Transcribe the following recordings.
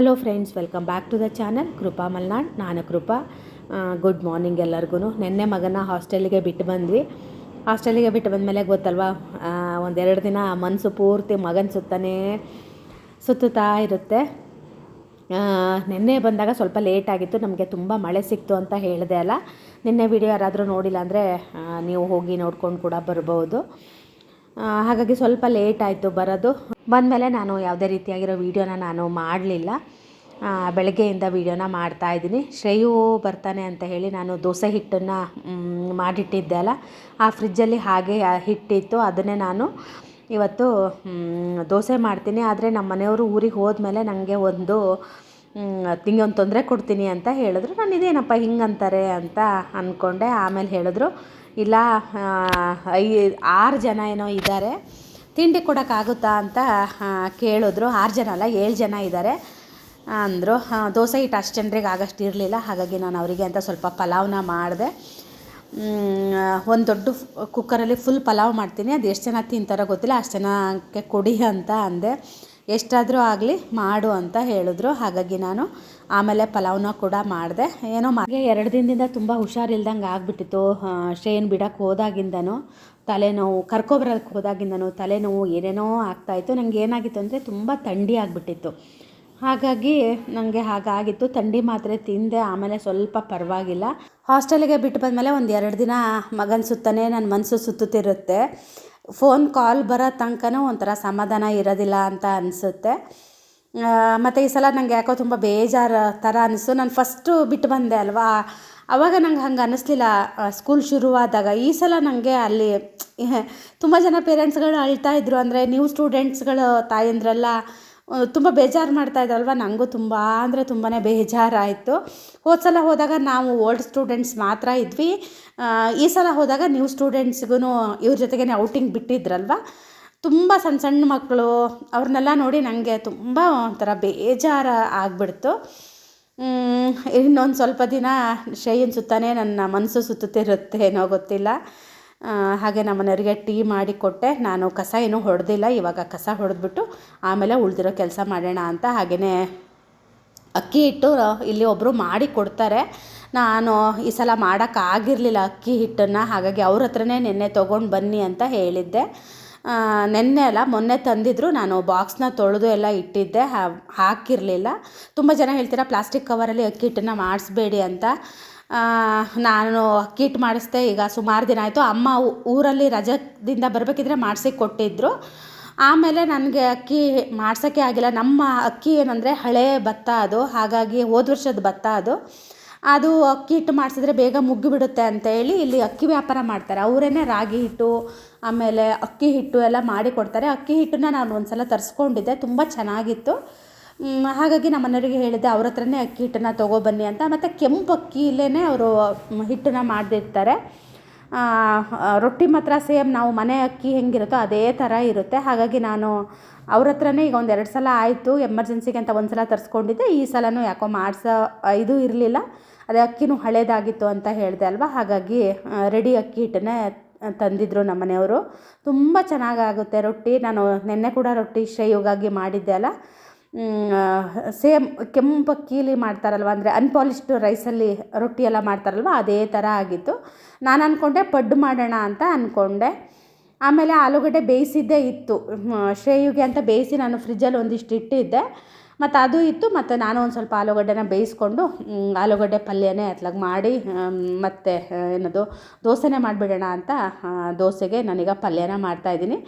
Hello friends welcome back to the channel Krupa Malnad ನಾನು Krupa good morning ಎಲ್ಲರಿಗೂ ನಿನ್ನೆ ಮಗನ ಹಾಸ್ಟೆಲಿಗೆ ಬಿಟ್ಟು ಬಂದ್ವಿ. ಹಾಸ್ಟೆಲಿಗೆ ಬಿಟ್ಟು ಬಂದಮೇಲೆ ಗೊತ್ತಲ್ವಾ? ಒಂದೆರಡು ದಿನ ಮನಸ್ಸು ಪೂರ್ತಿ ಮಗನ ಸುತ್ತನೇ ಸುತ್ತುತ್ತಾ ಇರುತ್ತೆ. ನಿನ್ನೆ ಬಂದಾಗ ಸ್ವಲ್ಪ ಲೇಟ್ ಆಗಿತ್ತು. ನಮಗೆ ತುಂಬ ಮಳೆ ಸಿಕ್ತು ಅಂತ ಹೇಳಿದೆ ಅಲ್ಲ. ನಿನ್ನೆ ವಿಡಿಯೋ ಯಾರಾದರೂ ನೋಡಿಲ್ಲ ಅಂದರೆ ನೀವು ಹೋಗಿ ನೋಡ್ಕೊಂಡು ಕೂಡ ಬರ್ಬೋದು. ಹಾಗಾಗಿ ಸ್ವಲ್ಪ ಲೇಟ್ ಆಯಿತು ಬರೋದು. ಬಂದಮೇಲೆ ನಾನು ಯಾವುದೇ ರೀತಿಯಾಗಿರೋ ವೀಡಿಯೋನ ನಾನು ಮಾಡಲಿಲ್ಲ. ಬೆಳಗ್ಗೆಯಿಂದ ವೀಡಿಯೋನ ಮಾಡ್ತಾ ಇದ್ದೀನಿ. ಶ್ರೇಯು ಬರ್ತಾನೆ ಅಂತ ಹೇಳಿ ನಾನು ದೋಸೆ ಹಿಟ್ಟನ್ನು ಮಾಡಿಟ್ಟಿದ್ದೆ ಅಲ್ಲ. ಆ ಫ್ರಿಜ್ಜಲ್ಲಿ ಹಾಗೆ ಹಿಟ್ಟಿತ್ತು. ಅದನ್ನೇ ನಾನು ಇವತ್ತು ದೋಸೆ ಮಾಡ್ತೀನಿ. ಆದರೆ ನಮ್ಮ ಮನೆಯವರು ಊರಿಗೆ ಹೋದ್ಮೇಲೆ ನನಗೆ ಒಂದು ನಿಂಗೆ ಒಂದು ತೊಂದರೆ ಕೊಡ್ತೀನಿ ಅಂತ ಹೇಳಿದ್ರು. ನಾನು ಇದೇನಪ್ಪ ಹಿಂಗಂತಾರೆ ಅಂತ ಅಂದ್ಕೊಂಡೆ ಆಮೇಲೆ ಹೇಳಿದ್ರು ಇಲ್ಲ ಐ, ಆರು ಜನ ಏನೋ ಇದ್ದಾರೆ. ತಿಂಡಿ ಕೊಡೋಕ್ಕಾಗುತ್ತಾ ಅಂತ ಕೇಳಿದ್ರು. ಆರು ಜನ ಅಲ್ಲ, ಏಳು ಜನ ಇದ್ದಾರೆ. ಅಂದರು ದೋಸೆ ಹಿಟ್ಟು ಅಷ್ಟು ಜನರಿಗೆ ಆಗಷ್ಟು ಇರಲಿಲ್ಲ. ಹಾಗಾಗಿ ನಾನು ಅವರಿಗೆ ಅಂತ ಸ್ವಲ್ಪ ಪಲಾವ್ನ ಮಾಡಿದೆ. ಒಂದು ದೊಡ್ಡ ಕುಕ್ಕರಲ್ಲಿ ಫುಲ್ ಪಲಾವ್ ಮಾಡ್ತೀನಿ. ಅದು ಎಷ್ಟು ಜನ ತಿಂತಾರೋ ಗೊತ್ತಿಲ್ಲ. ಅಷ್ಟು ಜನಕ್ಕೆ ಕೊಡಿ ಅಂತ ಅಂದೆ. ಎಷ್ಟಾದರೂ ಆಗಲಿ ಮಾಡು ಅಂತ ಹೇಳಿದ್ರು. ಹಾಗಾಗಿ ನಾನು ಆಮೇಲೆ ಪಲಾವ್ನ ಕೂಡ ಮಾಡಿದೆ. ಏನೋ ಹಾಗೆ ಎರಡು ದಿನದಿಂದ ತುಂಬ ಹುಷಾರಿಲ್ದಂಗೆ ಆಗಿಬಿಟ್ಟಿತ್ತು. ಶ್ರೇನ್ ಬಿಡೋಕ್ಕೆ ಹೋದಾಗಿಂದನೂ, ತಲೆನೋವು ಕರ್ಕೊಬರೋಕ್ಕೆ ಹೋದಾಗಿಂದನೂ ತಲೆನೋವು ಏನೇನೋ ಆಗ್ತಾಯಿತ್ತು ನನಗೆ ಏನಾಗಿತ್ತು ಅಂದರೆ ತುಂಬ ಥಂಡಿ ಆಗಿಬಿಟ್ಟಿತ್ತು. ಹಾಗಾಗಿ ನನಗೆ ಹಾಗಾಗಿತ್ತು. ಥಂಡಿ ಮಾತ್ರೆ ತಿಂದೆ, ಆಮೇಲೆ ಸ್ವಲ್ಪ ಪರವಾಗಿಲ್ಲ. ಹಾಸ್ಟೆಲಿಗೆ ಬಿಟ್ಟು ಬಂದಮೇಲೆ ಒಂದು ಎರಡು ದಿನ ಮಗನ ಸುತ್ತನೇ ನನ್ನ ಮನಸ್ಸು ಸುತ್ತುತ್ತಿರುತ್ತೆ. ಫೋನ್ ಕಾಲ್ ಬರೋ ತನಕನೂ ಒಂಥರ ಸಮಾಧಾನ ಇರೋದಿಲ್ಲ ಅಂತ ಅನಿಸುತ್ತೆ. ಮತ್ತು ಈ ಸಲ ನನಗೆ ಯಾಕೋ ತುಂಬ ಬೇಜಾರು ಥರ ಅನಿಸ್ತು ನಾನು ಫಸ್ಟು ಬಿಟ್ಟು ಬಂದೆ ಅಲ್ವಾ? ಆವಾಗ ನಂಗೆ ಹಂಗೆ ಅನ್ನಿಸ್ಲಿಲ್ಲ ಸ್ಕೂಲ್ ಶುರುವಾದಾಗ ಈ ಸಲ ನನಗೆ ಅಲ್ಲಿ ತುಂಬ ಜನ ಪೇರೆಂಟ್ಸ್ಗಳು ಅಳ್ತಾ ಇದ್ರು. ಅಂದರೆ ನ್ಯೂ ಸ್ಟೂಡೆಂಟ್ಸ್ಗಳು ತಾಯಂದ್ರೆಲ್ಲ ತುಂಬ ಬೇಜಾರು ಮಾಡ್ತಾ ಇದ್ದಲ್ವ ನನಗೂ ತುಂಬ, ಅಂದರೆ ತುಂಬಾ ಬೇಜಾರಾಯಿತು. ಹೋದ ಸಲ ಹೋದಾಗ ನಾವು ಓಲ್ಡ್ ಸ್ಟೂಡೆಂಟ್ಸ್ ಮಾತ್ರ ಇದ್ವಿ. ಈ ಸಲ ಹೋದಾಗ ನ್ಯೂ ಸ್ಟೂಡೆಂಟ್ಸ್ಗೂ ಇವ್ರ ಜೊತೆಗೇ ಔಟಿಂಗ್ ಬಿಟ್ಟಿದ್ರಲ್ವ? ತುಂಬ ಸಣ್ಣ ಸಣ್ಣ ಮಕ್ಕಳು ಅವ್ರನ್ನೆಲ್ಲ ನೋಡಿ ನನಗೆ ತುಂಬ ಒಂಥರ ಬೇಜಾರು ಆಗಿಬಿಡ್ತು. ಇನ್ನೊಂದು ಸ್ವಲ್ಪ ದಿನ ಶ್ರೇಯನ್ ಸುತ್ತಾನೆ ನನ್ನ ಮನಸ್ಸು ಸುತ್ತುತ್ತಿರುತ್ತೆ ಏನೋ ಗೊತ್ತಿಲ್ಲ. ಹಾಗೆ ನಮ್ಮ ಮನೆಯವರಿಗೆ ಟೀ ಮಾಡಿ ಕೊಟ್ಟೆ. ನಾನು ಕಸ ಏನೂ ಹೊಡೆದಿಲ್ಲ. ಇವಾಗ ಕಸ ಹೊಡೆದ್ಬಿಟ್ಟು ಆಮೇಲೆ ಉಳಿದಿರೋ ಕೆಲಸ ಮಾಡೋಣ ಅಂತ ಹಾಗೆಯೇ ಅಕ್ಕಿ ಹಿಟ್ಟು ಇಲ್ಲಿ ಒಬ್ಬರು ಮಾಡಿ ಕೊಡ್ತಾರೆ. ನಾನು ಈ ಸಲ ಮಾಡೋಕ್ಕಾಗಿರಲಿಲ್ಲ ಅಕ್ಕಿ ಹಿಟ್ಟನ್ನು. ಹಾಗಾಗಿ ಅವ್ರ ಹತ್ರನೇ ನಿನ್ನೆ ತೊಗೊಂಡು ಬನ್ನಿ ಅಂತ ಹೇಳಿದ್ದೆ. ನೆನ್ನೆ ಅಲ್ಲ, ಮೊನ್ನೆ ತಂದಿದ್ರು. ನಾನು ಬಾಕ್ಸ್ನ ತೊಳೆದು ಎಲ್ಲ ಇಟ್ಟಿದ್ದೆ. ಹಾಕಿರಲಿಲ್ಲ. ತುಂಬ ಜನ ಹೇಳ್ತೀರಾ, ಪ್ಲಾಸ್ಟಿಕ್ ಕವರಲ್ಲಿ ಅಕ್ಕಿ ಹಿಟ್ಟನ್ನು ಮಾಡಿಸ್ಬೇಡಿ ಅಂತ. ನಾನು ಅಕ್ಕಿ ಹಿಟ್ಟು ಮಾಡಿಸ್ದೆ, ಈಗ ಸುಮಾರು ದಿನ ಆಯಿತು. ಅಮ್ಮ ಊರಲ್ಲಿ ರಜದಿಂದ ಬರಬೇಕಿದ್ರೆ ಮಾಡಿಸಿ ಕೊಟ್ಟಿದ್ದರು ಆಮೇಲೆ ನನಗೆ ಅಕ್ಕಿ ಮಾಡ್ಸೋಕ್ಕೆ ಆಗಿಲ್ಲ. ನಮ್ಮ ಅಕ್ಕಿ ಏನಂದರೆ ಹಳೆ ಭತ್ತ ಅದು, ಹಾಗಾಗಿ ಹೋದ ವರ್ಷದ ಭತ್ತ ಅದು. ಅದು ಅಕ್ಕಿ ಹಿಟ್ಟು ಮಾಡಿಸಿದ್ರೆ ಬೇಗ ಮುಗ್ಗಿಬಿಡುತ್ತೆ ಅಂತ ಹೇಳಿ ಇಲ್ಲಿ ಅಕ್ಕಿ ವ್ಯಾಪಾರ ಮಾಡ್ತಾರೆ. ಅವರೇನೆ ರಾಗಿ ಹಿಟ್ಟು, ಆಮೇಲೆ ಅಕ್ಕಿ ಹಿಟ್ಟು ಎಲ್ಲ ಮಾಡಿ ಕೊಡ್ತಾರೆ. ಅಕ್ಕಿ ಹಿಟ್ಟನ್ನ ನಾನು ಒಂದು ಸಲ ತರಿಸ್ಕೊಂಡಿದ್ದೆ. ತುಂಬ ಚೆನ್ನಾಗಿತ್ತು. ಹಾಗಾಗಿ ನಮ್ಮ ಮನೆಯವರಿಗೆ ಹೇಳಿದ್ದೆ ಅವ್ರ ಹತ್ರನೇ ಅಕ್ಕಿ ಹಿಟ್ಟನ್ನು ತೊಗೊಬನ್ನಿ ಅಂತ. ಮತ್ತು ಕೆಂಪು ಅಕ್ಕಿಲೇ ಅವರು ಹಿಟ್ಟನ್ನ ಮಾಡಿರ್ತಾರೆ ಆ, ರೊಟ್ಟಿ ಮಾತ್ರ ಸೇಮ್ ನಾವು ಮನೆ ಅಕ್ಕಿ ಹೆಂಗಿರುತ್ತೋ ಅದೇ ಥರ ಇರುತ್ತೆ. ಹಾಗಾಗಿ ನಾನು ಅವ್ರ ಹತ್ರನೇ ಈಗ ಒಂದು ಎರಡು ಸಲ ಆಯಿತು ಎಮರ್ಜೆನ್ಸಿಗೆ ಅಂತ ಒಂದು ಸಲ ತರಿಸ್ಕೊಂಡಿದ್ದೆ. ಈ ಸಲನೂ ಯಾಕೋ ಮಾಡಿಸೋ ಇದು ಇರಲಿಲ್ಲ. ಅದೇ ಅಕ್ಕಿನೂ ಹಳೇದಾಗಿತ್ತು ಅಂತ ಹೇಳಿದೆ ಅಲ್ವಾ? ಹಾಗಾಗಿ ರೆಡಿ ಅಕ್ಕಿ ಹಿಟ್ಟನ್ನೇ ತಂದಿದ್ರು ನಮ್ಮ ಮನೆಯವರು. ತುಂಬ ಚೆನ್ನಾಗಾಗುತ್ತೆ ರೊಟ್ಟಿ. ನಾನು ನಿನ್ನೆ ಕೂಡ ರೊಟ್ಟಿ ಶ್ರೇಯೋಗಾಗಿ ಮಾಡಿದ್ದೆ ಅಲ್ಲ. ಸೇಮ್ ಕೆಂಪು ಕೀಲಿ ಮಾಡ್ತಾರಲ್ವ, ಅಂದರೆ ಅನ್ಪಾಲಿಶ್ಡ್ ರೈಸಲ್ಲಿ ರೊಟ್ಟಿ ಎಲ್ಲ ಮಾಡ್ತಾರಲ್ವ, ಅದೇ ಥರ ಆಗಿತ್ತು. ನಾನು ಅಂದ್ಕೊಂಡೆ ಪಡ್ಡು ಮಾಡೋಣ ಅಂತ ಅಂದ್ಕೊಂಡೆ ಆಮೇಲೆ ಆಲೂಗಡ್ಡೆ ಬೇಯಿಸಿದ್ದೇ ಇತ್ತು. ಶ್ರೇಯುಗೆ ಅಂತ ಬೇಯಿಸಿ ನಾನು ಫ್ರಿಜ್ಜಲ್ಲಿ ಒಂದಿಷ್ಟು ಇಟ್ಟಿದ್ದೆ. ಮತ್ತು ಅದು ಇತ್ತು, ಮತ್ತು ನಾನು ಒಂದು ಸ್ವಲ್ಪ ಆಲೂಗಡ್ಡೆನ ಬೇಯಿಸ್ಕೊಂಡು ಆಲೂಗಡ್ಡೆ ಪಲ್ಯನೇ ಅತ್ಲಾಗ ಮಾಡಿ ಮತ್ತು ಏನದು, ದೋಸೆನೇ ಮಾಡಿಬಿಡೋಣ ಅಂತ ದೋಸೆಗೆ ನಾನೀಗ ಪಲ್ಯನ ಮಾಡ್ತಾಯಿದ್ದೀನಿ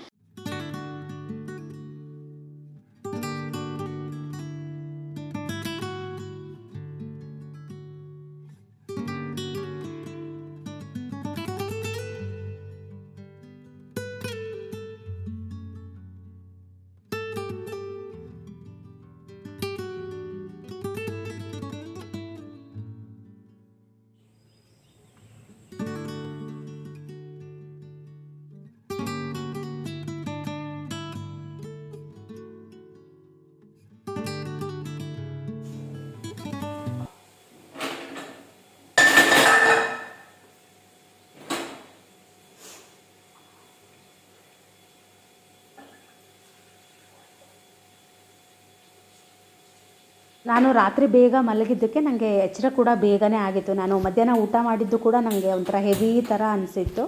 ನಾನು ರಾತ್ರಿ ಬೇಗ ಮಲಗಿದ್ದಕ್ಕೆ ನನಗೆ ಎಚ್ಚರ ಕೂಡ ಬೇಗನೆ ಆಗಿತ್ತು. ನಾನು ಮಧ್ಯಾಹ್ನ ಊಟ ಮಾಡಿದ್ದು ಕೂಡ ನನಗೆ ಒಂಥರ ಹೆವಿ ಥರ ಅನಿಸಿತ್ತು.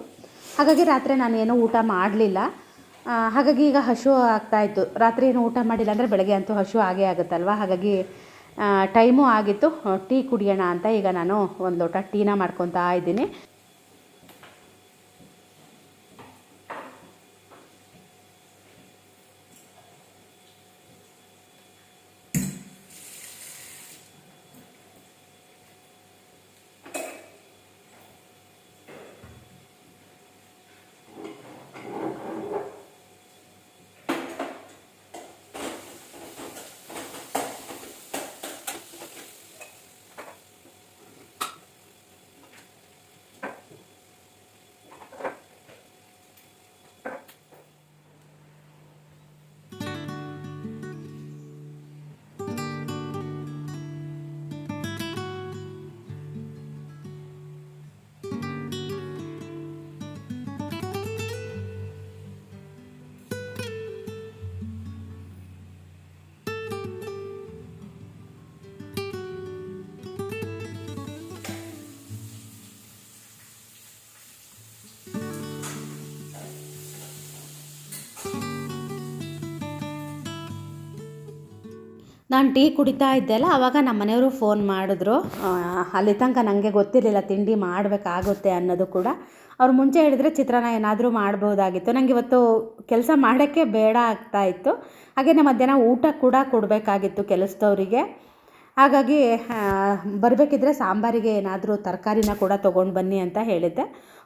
ಹಾಗಾಗಿ ರಾತ್ರಿ ನಾನು ಏನೂ ಊಟ ಮಾಡಲಿಲ್ಲ. ಹಾಗಾಗಿ ಈಗ ಹಶು ಆಗ್ತಾಯಿತ್ತು ರಾತ್ರಿ ಏನು ಊಟ ಮಾಡಿಲ್ಲ ಅಂದರೆ ಬೆಳಗ್ಗೆ ಅಂತೂ ಹಶು ಆಗೇ ಆಗುತ್ತಲ್ವ? ಹಾಗಾಗಿ ಟೈಮು ಆಗಿತ್ತು. ಟೀ ಕುಡಿಯೋಣ ಅಂತ ಈಗ ನಾನು ಒಂದು ಲೋಟ ಟೀನ ಮಾಡ್ಕೊತಾ ಇದ್ದೀನಿ. ನಾನು ಟೀ ಕುಡಿತಾ ಇದ್ದೆ ಅಲ್ಲ ಆವಾಗ ನಮ್ಮ ಮನೆಯವರು ಫೋನ್ ಮಾಡಿದ್ರು. ಅಲ್ಲಿ ತನಕ ನನಗೆ ಗೊತ್ತಿರಲಿಲ್ಲ ತಿಂಡಿ ಮಾಡಬೇಕಾಗುತ್ತೆ ಅನ್ನೋದು ಕೂಡ. ಅವ್ರು ಮುಂಚೆ ಹೇಳಿದ್ರೆ, ಚಿತ್ರಾನ್ನ ಏನಾದರೂ ಮಾಡ್ಬೋದಾಗಿತ್ತು. ನನಗೆ ಇವತ್ತು ಕೆಲಸ ಮಾಡೋಕ್ಕೆ ಬೇಡ ಆಗ್ತಾ ಇತ್ತು. ಹಾಗೆಯೇ ಮಧ್ಯಾಹ್ನ ಊಟ ಕೂಡ ಕೊಡಬೇಕಾಗಿತ್ತು ಕೆಲಸದವರಿಗೆ. ಹಾಗಾಗಿ ಬರಬೇಕಿದ್ರೆ ಸಾಂಬಾರಿಗೆ ಏನಾದರೂ ತರಕಾರಿನ ಕೂಡ ತೊಗೊಂಡು ಬನ್ನಿ ಅಂತ ಹೇಳಿದ್ದೆ.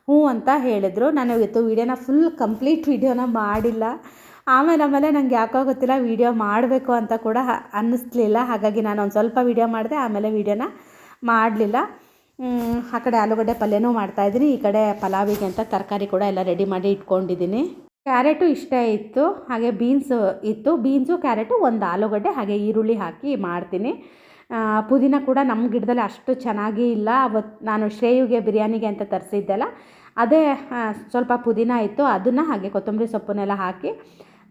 ಹ್ಞೂ ಅಂತ ಹೇಳಿದರು. ನಾನು ಇವತ್ತು ವೀಡಿಯೋನ ಫುಲ್ ಕಂಪ್ಲೀಟ್ ವೀಡಿಯೋನ ಮಾಡಿಲ್ಲ. ಆಮೇಲೆ ಆಮೇಲೆ ನನಗೆ ಯಾಕೋ ಗೊತ್ತಿಲ್ಲ ವೀಡಿಯೋ ಮಾಡಬೇಕು ಅಂತ ಕೂಡ ಅನ್ನಿಸ್ಲಿಲ್ಲ. ಹಾಗಾಗಿ ನಾನು ಒಂದು ಸ್ವಲ್ಪ ವೀಡಿಯೋ ಮಾಡಿದೆ, ಆಮೇಲೆ ವೀಡಿಯೋನ ಮಾಡಲಿಲ್ಲ. ಆ ಕಡೆ ಆಲೂಗಡ್ಡೆ ಪಲ್ಯನೂ ಮಾಡ್ತಾಯಿದ್ದೀನಿ ಈ ಕಡೆ ಪಲಾವಿಗೆ ಅಂತ ತರಕಾರಿ ಕೂಡ ಎಲ್ಲ ರೆಡಿ ಮಾಡಿ ಇಟ್ಕೊಂಡಿದ್ದೀನಿ. ಕ್ಯಾರೆಟು ಇಷ್ಟೇ ಇತ್ತು, ಹಾಗೆ ಬೀನ್ಸು ಇತ್ತು. ಬೀನ್ಸು ಕ್ಯಾರೆಟು ಒಂದು ಆಲೂಗಡ್ಡೆ, ಹಾಗೆ ಈರುಳ್ಳಿ ಹಾಕಿ ಮಾಡ್ತೀನಿ. ಪುದೀನ ಕೂಡ ನಮ್ಮ ಗಿಡದಲ್ಲಿ ಅಷ್ಟು ಚೆನ್ನಾಗಿ ಇಲ್ಲ. ಅವತ್ತು ನಾನು ಶ್ರೇಯುಗೆ ಬಿರಿಯಾನಿಗೆ ಅಂತ ತರಿಸಿದ್ದೆಲ್ಲ ಅದೇ ಸ್ವಲ್ಪ ಪುದೀನ ಇತ್ತು. ಅದನ್ನು ಹಾಗೆ ಕೊತ್ತಂಬರಿ ಸೊಪ್ಪನ್ನೆಲ್ಲ ಹಾಕಿ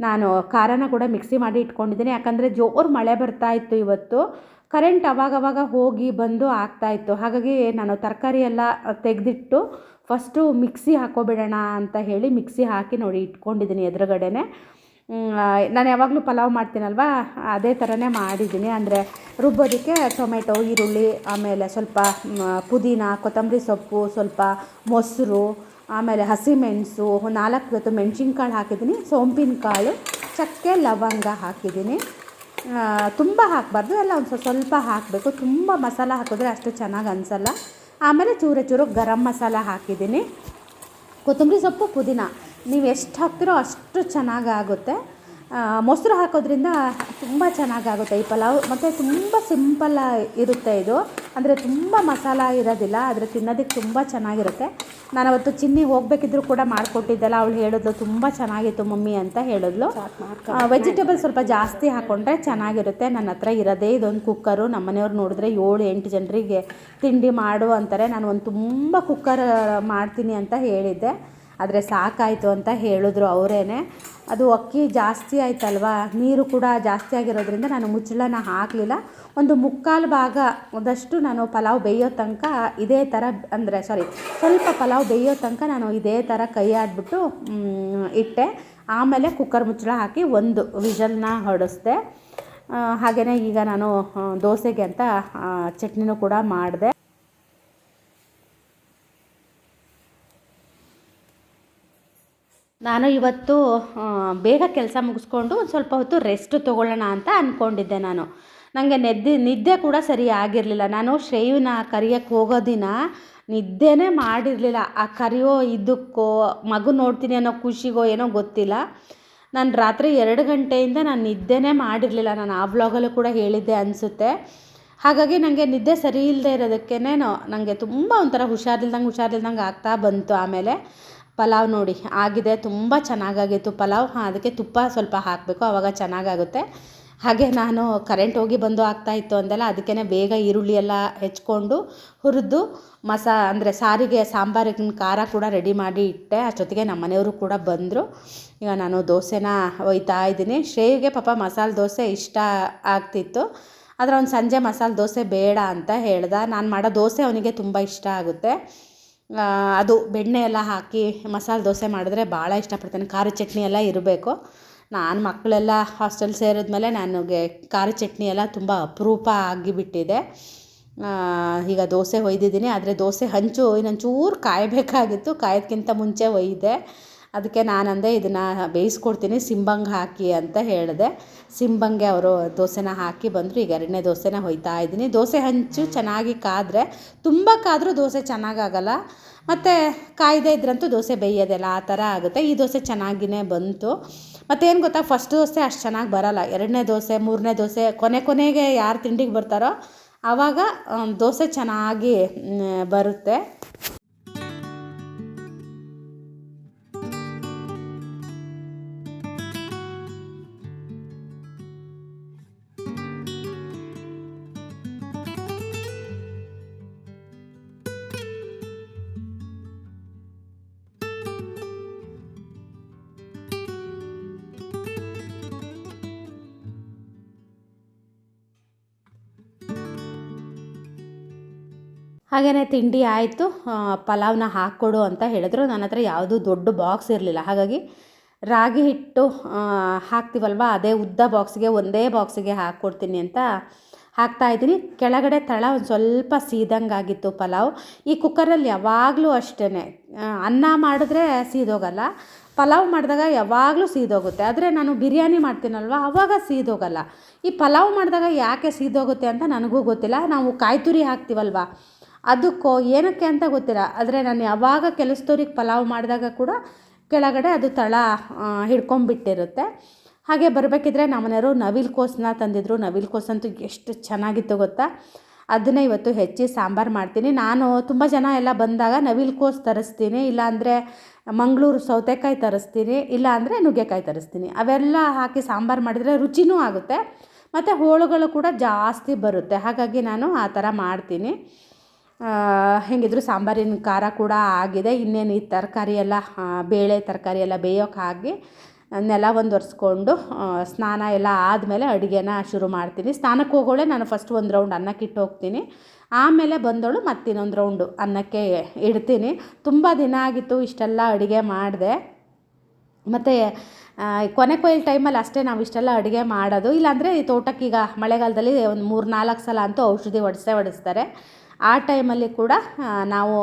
ನಾನು ಖಾರನ ಕೂಡ ಮಿಕ್ಸಿ ಮಾಡಿ ಇಟ್ಕೊಂಡಿದ್ದೀನಿ. ಯಾಕಂದರೆ ಜೋರು ಮಳೆ ಬರ್ತಾ ಇತ್ತು ಇವತ್ತು. ಕರೆಂಟ್ ಅವಾಗವಾಗ ಹೋಗಿ ಬಂದು ಆಗ್ತಾ ಇತ್ತು. ಹಾಗಾಗಿ ನಾನು ತರಕಾರಿ ಎಲ್ಲ ತೆಗೆದಿಟ್ಟು ಫಸ್ಟು ಮಿಕ್ಸಿ ಹಾಕೋಬಿಡೋಣ ಅಂತ ಹೇಳಿ ಮಿಕ್ಸಿ ಹಾಕಿ ನೋಡಿ ಇಟ್ಕೊಂಡಿದ್ದೀನಿ ಎದುರುಗಡೆನೆ. ನಾನು ಯಾವಾಗಲೂ ಪಲಾವ್ ಮಾಡ್ತೀನಲ್ವ? ಅದೇ ಥರನೇ ಮಾಡಿದ್ದೀನಿ. ಅಂದರೆ ರುಬ್ಬೋದಕ್ಕೆ ಟೊಮೆಟೊ, ಈರುಳ್ಳಿ, ಆಮೇಲೆ ಸ್ವಲ್ಪ ಪುದೀನ, ಕೊತ್ತಂಬರಿ ಸೊಪ್ಪು, ಸ್ವಲ್ಪ ಮೊಸರು ಆಮೇಲೆ ಹಸಿಮೆಣಸು ನಾಲ್ಕು ಇವತ್ತು ಮೆಣಸಿನ್ಕಾಳು ಹಾಕಿದ್ದೀನಿ. ಸೋಂಪಿನ ಕಾಳು ಚಕ್ಕೆ, ಲವಂಗ ಹಾಕಿದ್ದೀನಿ. ತುಂಬ ಹಾಕಬಾರ್ದು. ಎಲ್ಲ ಒಂದು ಸ್ವಲ್ಪ ಹಾಕಬೇಕು. ತುಂಬ ಮಸಾಲ ಹಾಕಿದ್ರೆ ಅಷ್ಟು ಚೆನ್ನಾಗಿ ಅನಿಸಲ್ಲ. ಆಮೇಲೆ ಚೂರು ಚೂರು ಗರಂ ಮಸಾಲ ಹಾಕಿದ್ದೀನಿ. ಕೊತ್ತಂಬರಿ ಸೊಪ್ಪು, ಪುದೀನ. ನೀವು ಎಷ್ಟು ಹಾಕ್ತಿರೋ ಅಷ್ಟು ಚೆನ್ನಾಗಾಗುತ್ತೆ ಮೊಸರು ಹಾಕೋದ್ರಿಂದ ತುಂಬ ಚೆನ್ನಾಗಾಗುತ್ತೆ ಈ ಪಲಾವ್. ಮತ್ತು ತುಂಬ ಸಿಂಪಲ್ ಇರುತ್ತೆ ಇದು. ಅಂದರೆ ತುಂಬ ಮಸಾಲ ಇರೋದಿಲ್ಲ, ಆದರೆ ತಿನ್ನೋದಕ್ಕೆ ತುಂಬ ಚೆನ್ನಾಗಿರುತ್ತೆ. ನಾನು ಅವತ್ತು ಚಿನ್ನಿ ಹೋಗಬೇಕಿದ್ರು ಕೂಡ ಮಾಡಿಕೊಟ್ಟಿದ್ದಲ್ಲ. ಅವಳು ಹೇಳಿದ್ಲು ತುಂಬ ಚೆನ್ನಾಗಿತ್ತು ಮಮ್ಮಿ ಅಂತ ಹೇಳಿದ್ಲು. ವೆಜಿಟೇಬಲ್ ಸ್ವಲ್ಪ ಜಾಸ್ತಿ ಹಾಕ್ಕೊಂಡ್ರೆ ಚೆನ್ನಾಗಿರುತ್ತೆ. ನನ್ನ ಹತ್ರ ಇರೋದೇ ಇದೊಂದು ಕುಕ್ಕರು ನಮ್ಮ ಮನೆಯವ್ರು ನೋಡಿದ್ರೆ ಏಳು ಎಂಟು ಜನರಿಗೆ ತಿಂಡಿ ಮಾಡು ಅಂತಾರೆ. ನಾನು ಒಂದು ತುಂಬ ಕುಕ್ಕರ್ ಮಾಡ್ತೀನಿ ಅಂತ ಹೇಳಿದ್ದೆ. ಆದರೆ ಸಾಕಾಯಿತು ಅಂತ ಹೇಳಿದ್ರು ಅವರೇನೆ. ಅದು ಅಕ್ಕಿ ಜಾಸ್ತಿ ಆಯ್ತಲ್ವಾ? ನೀರು ಕೂಡ ಜಾಸ್ತಿ ಆಗಿರೋದ್ರಿಂದ ನಾನು ಮುಚ್ಚಳನ ಹಾಕಲಿಲ್ಲ. ಒಂದು ಮುಕ್ಕಾಲು ಭಾಗ ಒಂದಷ್ಟು ನಾನು ಪಲಾವ್ ಬೇಯೋ ತನಕ ಇದೇ ಥರ ಅಂದರೆ ಸಾರಿ ಸ್ವಲ್ಪ ಪಲಾವ್ ಬೇಯೋ ತನಕ ನಾನು ಇದೇ ಥರ ಕೈ ಆಡಿಬಿಟ್ಟು ಇಟ್ಟೆ. ಆಮೇಲೆ ಕುಕ್ಕರ್ ಮುಚ್ಚಳ ಹಾಕಿ ಒಂದು ವಿಜಲ್ನ ಹೊಡೆಸ್ದೆ. ಹಾಗೆಯೇ ಈಗ ನಾನು ದೋಸೆಗೆ ಅಂತ ಚಟ್ನಿನೂ ಕೂಡ ಮಾಡಿದೆ. ನಾನು ಇವತ್ತು ಬೇಗ ಕೆಲಸ ಮುಗಿಸ್ಕೊಂಡು ಒಂದು ಸ್ವಲ್ಪ ಹೊತ್ತು ರೆಸ್ಟ್ ತೊಗೊಳ್ಳೋಣ ಅಂತ ಅಂದ್ಕೊಂಡಿದ್ದೆ ನಾನು. ನನಗೆ ನಿದ್ದೆ ನಿದ್ದೆ ಕೂಡ ಸರಿ ಆಗಿರಲಿಲ್ಲ. ನಾನು ಶ್ರೇಯುನ ಕರಿಯೋಕ್ಕೆ ಹೋಗೋ ದಿನ ನಿದ್ದೆನೇ ಮಾಡಿರಲಿಲ್ಲ. ಆ ಕರೆಯೋ ಇದಕ್ಕೋ, ಮಗು ನೋಡ್ತೀನಿ ಅನ್ನೋ ಖುಷಿಗೋ ಏನೋ ಗೊತ್ತಿಲ್ಲ. ನಾನು ರಾತ್ರಿ ಎರಡು ಗಂಟೆಯಿಂದ ನಾನು ನಿದ್ದೆನೇ ಮಾಡಿರಲಿಲ್ಲ. ನಾನು ಆ ಬ್ಲಾಗಲ್ಲೂ ಕೂಡ ಹೇಳಿದ್ದೆ ಅನಿಸುತ್ತೆ. ಹಾಗಾಗಿ ನನಗೆ ನಿದ್ದೆ ಸರಿ ಇಲ್ಲದೆ ಇರೋದಕ್ಕೇನೇನೋ ನನಗೆ ತುಂಬ ಒಂಥರ ಹುಷಾರಿಲ್ದಂಗೆ ಹುಷಾರಿಲ್ದಂಗೆ ಆಗ್ತಾ ಬಂತು ಆಮೇಲೆ. ಪಲಾವ್ ನೋಡಿ, ಆಗಿದೆ, ತುಂಬ ಚೆನ್ನಾಗಾಗಿತ್ತು ಪಲಾವ್. ಅದಕ್ಕೆ ತುಪ್ಪ ಸ್ವಲ್ಪ ಹಾಕಬೇಕು ಆವಾಗ ಚೆನ್ನಾಗಾಗುತ್ತೆ. ಹಾಗೆ ನಾನು ಕರೆಂಟ್ ಹೋಗಿ ಬಂದು ಆಗ್ತಾ ಇತ್ತು ಅಂದೆಲ್ಲ ಅದಕ್ಕೇ ಬೇಗ ಈರುಳ್ಳಿ ಎಲ್ಲ ಹೆಚ್ಕೊಂಡು ಹುರಿದು, ಮಸಾ, ಅಂದರೆ ಸಾರಿಗೆ ಸಾಂಬಾರಿನ ಖಾರ ಕೂಡ ರೆಡಿ ಮಾಡಿ ಇಟ್ಟೆ. ಅಷ್ಟೊತ್ತಿಗೆ ನಮ್ಮ ಮನೆಯವರು ಕೂಡ ಬಂದರು. ಈಗ ನಾನು ದೋಸೆನ ಒಯ್ತಾ ಇದ್ದೀನಿ. ಶ್ರೇಯಿಗೆ ಪಾಪ ಮಸಾಲೆ ದೋಸೆ ಇಷ್ಟ ಆಗ್ತಿತ್ತು. ಆದರೆ ಅವ್ನು ಸಂಜೆ ಮಸಾಲೆ ದೋಸೆ ಬೇಡ ಅಂತ ಹೇಳ್ದ. ನಾನು ಮಾಡೋ ದೋಸೆ ಅವನಿಗೆ ತುಂಬ ಇಷ್ಟ ಆಗುತ್ತೆ. ಅದು ಬೆಣ್ಣೆ ಎಲ್ಲ ಹಾಕಿ ಮಸಾಲೆ ದೋಸೆ ಮಾಡಿದ್ರೆ ಭಾಳ ಇಷ್ಟಪಡ್ತಾನೆ. ಖಾರ ಚಟ್ನಿ ಎಲ್ಲ ಇರಬೇಕು. ನಾನು ಮಕ್ಕಳೆಲ್ಲ ಹಾಸ್ಟೆಲ್ ಸೇರಿದ್ಮೇಲೆ ನನಗೆ ಖಾರ ಚಟ್ನಿ ಎಲ್ಲ ತುಂಬ ಅಪರೂಪ ಆಗಿಬಿಟ್ಟಿದೆ. ಈಗ ದೋಸೆ ಒಯ್ದಿದ್ದೀನಿ, ಆದರೆ ದೋಸೆ ಹಂಚು ಇನ್ನೊಂಚೂರು ಕಾಯಬೇಕಾಗಿತ್ತು. ಕಾಯೋದ್ಕಿಂತ ಮುಂಚೆ ಒಯ್ದೆ. ಅದಕ್ಕೆ ನಾನಂದೆ ಇದನ್ನು ಬೇಯಿಸ್ಕೊಡ್ತೀನಿ, ಸಿಂಬಂಗೆ ಹಾಕಿ ಅಂತ ಹೇಳಿದೆ. ಸಿಂಬಂಗೆ ಅವರು ದೋಸೆನ ಹಾಕಿ ಬಂದರು. ಈಗ ಎರಡನೇ ದೋಸೆನ ಹೊಯ್ತಾ ಇದ್ದೀನಿ. ದೋಸೆ ಹಂಚು ಚೆನ್ನಾಗಿ ಕಾದರೆ, ತುಂಬ ಕಾದರೂ ದೋಸೆ ಚೆನ್ನಾಗಾಗಲ್ಲ. ಮತ್ತು ಕಾಯ್ದೆ ಇದ್ರಂತೂ ದೋಸೆ ಬೇಯೋದಿಲ್ಲ ಆ ಥರ ಆಗುತ್ತೆ. ಈ ದೋಸೆ ಚೆನ್ನಾಗಿಯೇ ಬಂತು. ಮತ್ತೇನು ಗೊತ್ತಾ, ಫಸ್ಟ್ ದೋಸೆ ಅಷ್ಟು ಚೆನ್ನಾಗಿ ಬರಲ್ಲ. ಎರಡನೇ ದೋಸೆ, ಮೂರನೇ ದೋಸೆ, ಕೊನೆ ಕೊನೆಗೆ ಯಾರು ತಿಂಡಿಗೆ ಬರ್ತಾರೋ ಆವಾಗ ದೋಸೆ ಚೆನ್ನಾಗಿ ಬರುತ್ತೆ. ಹಾಗೆಯೇ ತಿಂಡಿ ಆಯಿತು ಪಲಾವ್ನ ಹಾಕ್ಕೊಡು ಅಂತ ಹೇಳಿದ್ರು. ನನ್ನ ಹತ್ರ ಯಾವುದೂ ದೊಡ್ಡ ಬಾಕ್ಸ್ ಇರಲಿಲ್ಲ. ಹಾಗಾಗಿ ರಾಗಿ ಹಿಟ್ಟು ಹಾಕ್ತೀವಲ್ವ? ಅದೇ ಉದ್ದ ಬಾಕ್ಸ್ಗೆ ಒಂದೇ ಬಾಕ್ಸಿಗೆ ಹಾಕ್ಕೊಡ್ತೀನಿ ಅಂತ ಹಾಕ್ತಾ ಇದ್ದೀನಿ. ಕೆಳಗಡೆ ತಳ ಒಂದು ಸ್ವಲ್ಪ ಸೀದಂಗಾಗಿತ್ತು ಪಲಾವ್. ಈ ಕುಕ್ಕರಲ್ಲಿ ಯಾವಾಗಲೂ ಅಷ್ಟೇ ಅನ್ನ ಮಾಡಿದ್ರೆ ಸೀದೋಗಲ್ಲ. ಪಲಾವ್ ಮಾಡಿದಾಗ ಯಾವಾಗಲೂ ಸೀದೋಗುತ್ತೆ. ಆದರೆ ನಾನು ಬಿರಿಯಾನಿ ಮಾಡ್ತೀನಲ್ವ? ಆವಾಗ ಸೀದೋಗಲ್ಲ. ಈ ಪಲಾವ್ ಮಾಡಿದಾಗ ಯಾಕೆ ಸೀದೋಗುತ್ತೆ ಅಂತ ನನಗೂ ಗೊತ್ತಿಲ್ಲ. ನಾವು ಕಾಯಿ ತುರಿ ಹಾಕ್ತೀವಲ್ವ? ಅದಕ್ಕೋ ಏನಕ್ಕೆ ಅಂತ ಗೊತ್ತಿಲ್ಲ. ಆದರೆ ನಾನು ಯಾವಾಗ ಕೆಲಸದವ್ರಿಗೆ ಪಲಾವ್ ಮಾಡಿದಾಗ ಕೂಡ ಕೆಳಗಡೆ ಅದು ತಳ ಹಿಡ್ಕೊಂಡ್ಬಿಟ್ಟಿರುತ್ತೆ. ಹಾಗೆ ಬರಬೇಕಿದ್ರೆ ನಮ್ಮನೆಯವರು ನವಿಲು ಕೋಸನ್ನ ತಂದಿದ್ರು. ನವಿಲು ಕೋಸಂತೂ ಎಷ್ಟು ಚೆನ್ನಾಗಿತ್ತು ಗೊತ್ತಾ? ಅದನ್ನೇ ಇವತ್ತು ಹೆಚ್ಚಿ ಸಾಂಬಾರು ಮಾಡ್ತೀನಿ. ನಾನು ತುಂಬ ಜನ ಎಲ್ಲ ಬಂದಾಗ ನವಿಲು ಕೋಸು ತರಿಸ್ತೀನಿ. ಇಲ್ಲಾಂದರೆ ಮಂಗಳೂರು ಸೌತೆಕಾಯಿ ತರಿಸ್ತೀನಿ. ಇಲ್ಲಾಂದರೆ ನುಗ್ಗೆಕಾಯಿ ತರಿಸ್ತೀನಿ. ಅವೆಲ್ಲ ಹಾಕಿ ಸಾಂಬಾರು ಮಾಡಿದರೆ ರುಚಿನೂ ಆಗುತ್ತೆ. ಮತ್ತು ಹೋಳುಗಳು ಕೂಡ ಜಾಸ್ತಿ ಬರುತ್ತೆ. ಹಾಗಾಗಿ ನಾನು ಆ ಥರ ಮಾಡ್ತೀನಿ. ಹೆಂಗಿದ್ರು ಸಾಂಬಾರಿನ ಖಾರ ಕೂಡ ಆಗಿದೆ. ಇನ್ನೇನು ಈ ತರಕಾರಿ ಎಲ್ಲ ಬೇಳೆ ತರಕಾರಿ ಎಲ್ಲ ಬೇಯೋಕೆ ಹಾಕಿ, ನೆಲ ಒಂದು ಒರೆಸ್ಕೊಂಡು ಸ್ನಾನ ಎಲ್ಲ ಆದಮೇಲೆ ಅಡುಗೆನ ಶುರು ಮಾಡ್ತೀನಿ. ಸ್ನಾನಕ್ಕೆ ಹೋಗೋಳೆ ನಾನು ಫಸ್ಟ್ ಒಂದು ರೌಂಡ್ ಅನ್ನಕ್ಕೆ ಇಟ್ಟು ಹೋಗ್ತೀನಿ. ಆಮೇಲೆ ಬಂದವಳು ಮತ್ತಿನ್ನೊಂದು ರೌಂಡು ಅನ್ನಕ್ಕೆ ಇಡ್ತೀನಿ. ತುಂಬ ದಿನ ಆಗಿತ್ತು ಇಷ್ಟೆಲ್ಲ ಅಡುಗೆ ಮಾಡಿದೆ. ಮತ್ತು ಕೊನೆ ಕೊಯ್ಲು ಟೈಮಲ್ಲಿ ಅಷ್ಟೇ ನಾವು ಇಷ್ಟೆಲ್ಲ ಅಡುಗೆ ಮಾಡೋದು. ಇಲ್ಲಾಂದರೆ ಈ ತೋಟಕ್ಕೆ ಈಗ ಮಳೆಗಾಲದಲ್ಲಿ ಒಂದು ಮೂರು ನಾಲ್ಕು ಸಲ ಅಂತೂ ಔಷಧಿ ಹೊಡೆಸೇ ಹೊಡೆಸ್ತಾರೆ ಆ ಟೈಮಲ್ಲಿ ಕೂಡ ನಾವು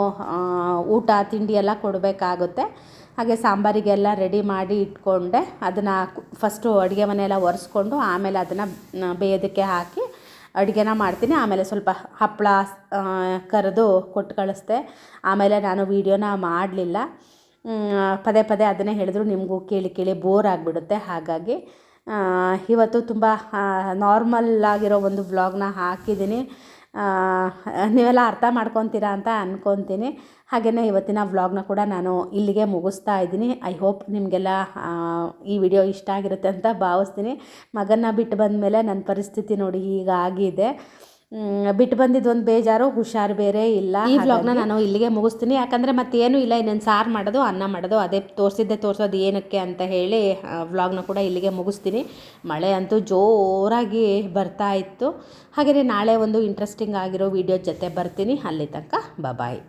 ಊಟ, ತಿಂಡಿ ಎಲ್ಲ ಕೊಡಬೇಕಾಗುತ್ತೆ. ಹಾಗೆ ಸಾಂಬಾರಿಗೆಲ್ಲ ರೆಡಿ ಮಾಡಿ ಇಟ್ಕೊಂಡೆ. ಅದನ್ನು ಫಸ್ಟು ಅಡುಗೆ ಮನೆಯೆಲ್ಲ ಒರೆಸ್ಕೊಂಡು ಆಮೇಲೆ ಅದನ್ನು ಬೇಯೋದಕ್ಕೆ ಹಾಕಿ ಅಡುಗೆನ ಮಾಡ್ತೀನಿ. ಆಮೇಲೆ ಸ್ವಲ್ಪ ಹಪ್ಪಳ ಕರೆದು ಕೊಟ್ಟು ಕಳಿಸ್ದೆ. ಆಮೇಲೆ ನಾನು ವೀಡಿಯೋನ ಮಾಡಲಿಲ್ಲ. ಪದೇ ಪದೇ ಅದನ್ನೇ ಹೇಳಿದ್ರು. ನಿಮಗೂ ಕೇಳಿ ಕೇಳಿ ಬೋರ್ ಆಗಿಬಿಡುತ್ತೆ. ಹಾಗಾಗಿ ಇವತ್ತು ತುಂಬ ನಾರ್ಮಲ್ ಆಗಿರೋ ಒಂದು ವ್ಲಾಗ್ನ ಹಾಕಿದ್ದೀನಿ. ನೀವೆಲ್ಲ ಅರ್ಥ ಮಾಡ್ಕೊತೀರಾ ಅಂತ ಅಂದ್ಕೊತೀನಿ ಹಾಗೆಯೇ ಇವತ್ತಿನ ವ್ಲಾಗ್ನ ಕೂಡ ನಾನು ಇಲ್ಲಿಗೆ ಮುಗಿಸ್ತಾ ಇದ್ದೀನಿ. ಐ ಹೋಪ್ ನಿಮಗೆಲ್ಲ ಈ ವಿಡಿಯೋ ಇಷ್ಟ ಆಗಿರುತ್ತೆ ಅಂತ ಭಾವಿಸ್ತೀನಿ. ಮಗನ ಬಿಟ್ಟು ಬಂದಮೇಲೆ ನನ್ನ ಪರಿಸ್ಥಿತಿ ನೋಡಿ ಈಗ ಮ್, ಬಿಟ್ಟು ಬಂದಿದ್ದು ಒಂದು ಬೇಜಾರು ಹುಷಾರು ಬೇರೆ ಇಲ್ಲ. ಈ ವ್ಲಾಗ್ನ ನಾನು ಇಲ್ಲಿಗೆ ಮುಗಿಸ್ತೀನಿ. ಯಾಕಂದರೆ ಮತ್ತೇನು ಇಲ್ಲ ಇನ್ನೊಂದು ಸಾರು ಮಾಡೋದು ಅನ್ನ ಮಾಡೋದು ಅದೇ ತೋರಿಸಿದ್ದೆ ತೋರಿಸೋದು ಏನಕ್ಕೆ ಅಂತ ಹೇಳಿ ವ್ಲಾಗ್ನ ಕೂಡ ಇಲ್ಲಿಗೆ ಮುಗಿಸ್ತೀನಿ. ಮಳೆ ಅಂತೂ ಜೋರಾಗಿ ಬರ್ತಾ ಇತ್ತು. ಹಾಗೆಯೇ ನಾಳೆ ಒಂದು ಇಂಟ್ರೆಸ್ಟಿಂಗ್ ಆಗಿರೋ ವಿಡಿಯೋ ಜೊತೆ ಬರ್ತೀನಿ. ಅಲ್ಲಿ ತನಕ ಬಾಯ್